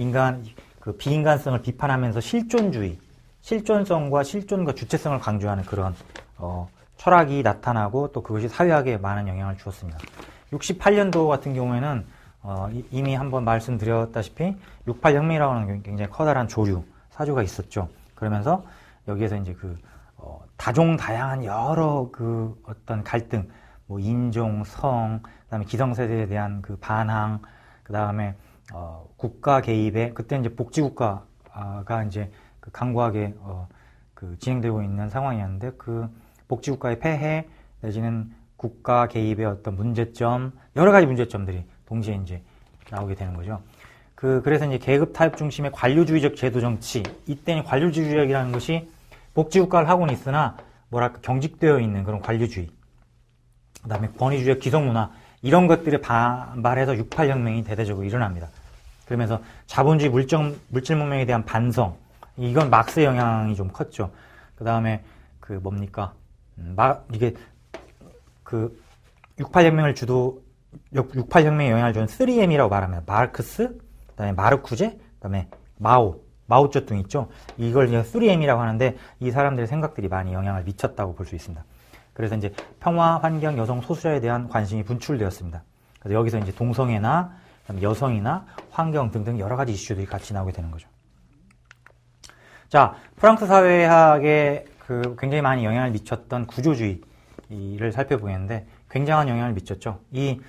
인간 그 비인간성을 비판하면서 실존주의, 실존성과 실존과 주체성을 강조하는 그런 어, 철학이 나타나고 또 그것이 사회학에 많은 영향을 주었습니다. 68년도 같은 경우에는 어, 이- 이미 한번 말씀드렸다시피 68혁명이라고 하는 굉장히 커다란 조류, 사조가 있었죠. 그러면서 여기에서 이제 그 어, 다종다양한 여러 그 어떤 갈등, 뭐 인종, 성, 그다음에 기성세대에 대한 그 반항, 그다음에 어, 국가 개입에 그때 이제 복지국가가 이제 그 강고하게 어, 그 진행되고 있는 상황이었는데 그 복지국가의 폐해 내지는 국가 개입의 어떤 문제점 여러 가지 문제점들이 동시에 이제 나오게 되는 거죠. 그 그래서 이제 계급 타협 중심의 관료주의적 제도 정치 이때는 관료주의적이라는 것이 복지국가를 하고는 있으나 뭐랄까 경직되어 있는 그런 관료주의 그다음에 권위주의적 기성문화 이런 것들에 반발해서 68혁명이 대대적으로 일어납니다. 그러면서 자본주의 물정, 물질 문명에 대한 반성 이건 막스의 영향이 좀 컸죠. 그 다음에 그 뭡니까 음, 마, 이게 그 68혁명을 주도 68혁명에 영향을 준 3M이라고 말합니다. 마르크스, 그다음에 마르쿠제, 그다음에 마오, 마오쩌둥 있죠. 이걸 이제 3M이라고 하는데 이 사람들의 생각들이 많이 영향을 미쳤다고 볼 수 있습니다. 그래서 이제 평화, 환경, 여성, 소수자에 대한 관심이 분출되었습니다. 그래서 여기서 이제 동성애나 여성이나 환경 등등 여러 가지 이슈들이 같이 나오게 되는 거죠. 자, 프랑스 사회학에 그 굉장히 많이 영향을 미쳤던 구조주의를 살펴보겠는데 굉장한 영향을 미쳤죠. 이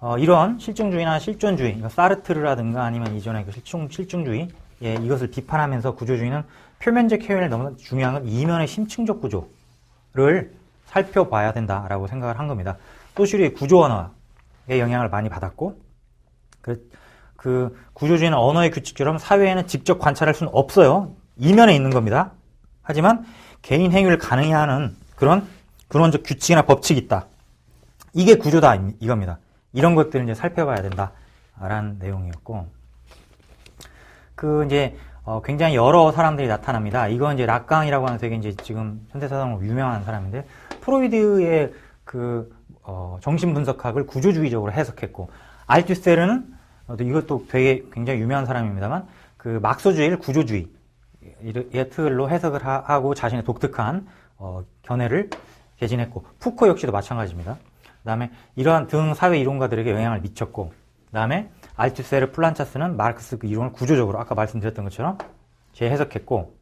어, 이런 실증주의나 실존주의, 사르트르라든가 아니면 이전의 그 실증, 실증주의, 예, 이것을 비판하면서 구조주의는 표면적 표현을 너무 중요한 건 이면의 심층적 구조를 살펴봐야 된다라고 생각을 한 겁니다. 소슈리의 구조 언어에 영향을 많이 받았고, 그, 그 구조주의는 언어의 규칙처럼 사회에는 직접 관찰할 수는 없어요. 이면에 있는 겁니다. 하지만 개인 행위를 가능히 하는 그런 근원적 규칙이나 법칙이 있다. 이게 구조다 이- 이겁니다. 이런 것들을 이제 살펴봐야 된다라는 내용이었고, 그 이제 어, 굉장히 여러 사람들이 나타납니다. 이건 이제 락강이라고 하는 되게 이제 지금 현대사상으로 유명한 사람인데 프로이드의 그 어, 정신 분석학을 구조주의적으로 해석했고 알투세르는 이것도 되게 굉장히 유명한 사람입니다만 그 막소주의를 구조주의 의 틀로 해석을 하- 하고 자신의 독특한 어, 견해를 개진했고 푸코 역시도 마찬가지입니다. 그다음에 이러한 등 사회 이론가들에게 영향을 미쳤고 그다음에 알투세르 플란차스는 마르크스 그 이론을 구조적으로 아까 말씀드렸던 것처럼 재해석했고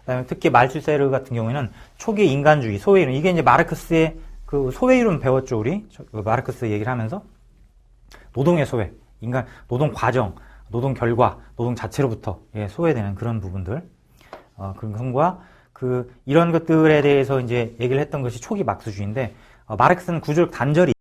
그다음에 특히 말투세르 같은 경우에는 초기 인간주의 소외 이론 이게 이제 마르크스의 그 소외 이론 배웠죠 우리 저- 그 마르크스 얘기를 하면서 노동의 소외 인간 노동 과정 노동 결과 노동 자체로부터 예, 소외되는 그런 부분들. 어, 그런 것과 그 이런 것들에 대해서 이제 얘기를 했던 것이 초기 막스주의인데 어, 마르크스는 구조적 단절이